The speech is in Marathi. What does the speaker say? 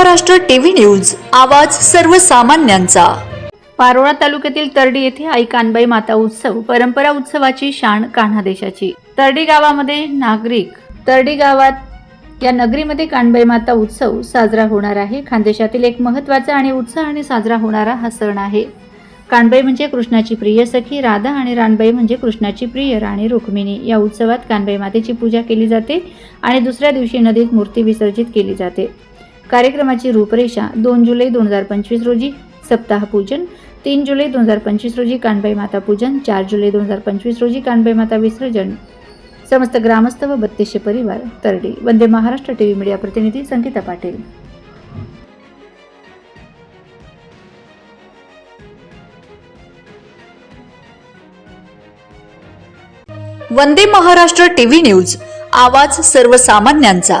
महाराष्ट्र टीव्ही न्यूज आवाज सर्वसामान्यांचा. पारोळा तालुक्यातील तरडी येथे आई कानबाई माता उत्सव परंपरा उत्सवाची शान कान्हा देशाची. तरडी गावामध्ये नागरिक तरडी गावात या नगरीमध्ये कानबाई माता उत्सव साजरा होणार आहे. खानदेशातील एक महत्त्वाचा आणि उत्साहाने साजरा होणारा हा सण आहे. कानबाई म्हणजे कृष्णाची प्रिय सखी राधा आणि रानबाई म्हणजे कृष्णाची प्रिय राणी रुक्मिणी. या उत्सवात कानबाई मातेची पूजा केली जाते आणि दुसऱ्या दिवशी नदीत मूर्ती विसर्जित केली जाते. कार्यक्रमाची रूपरेषा दोन जुलै दोन हजार पंचवीस रोजी सप्ताह पूजन तीन जुलै दोन हजार पंचवीस रोजी कानबाई माता पूजन चार जुलै दोन हजार पंचवीस रोजी कानबाई माता विसर्जन. समस्त ग्रामस्थ व बत्तीसशे परिवार तरडी. वंदे महाराष्ट्र टीव्ही मीडिया प्रतिनिधी Sangita Patil. Vande Maharashtra TV news. आवाज सर्वसामान्यांचा.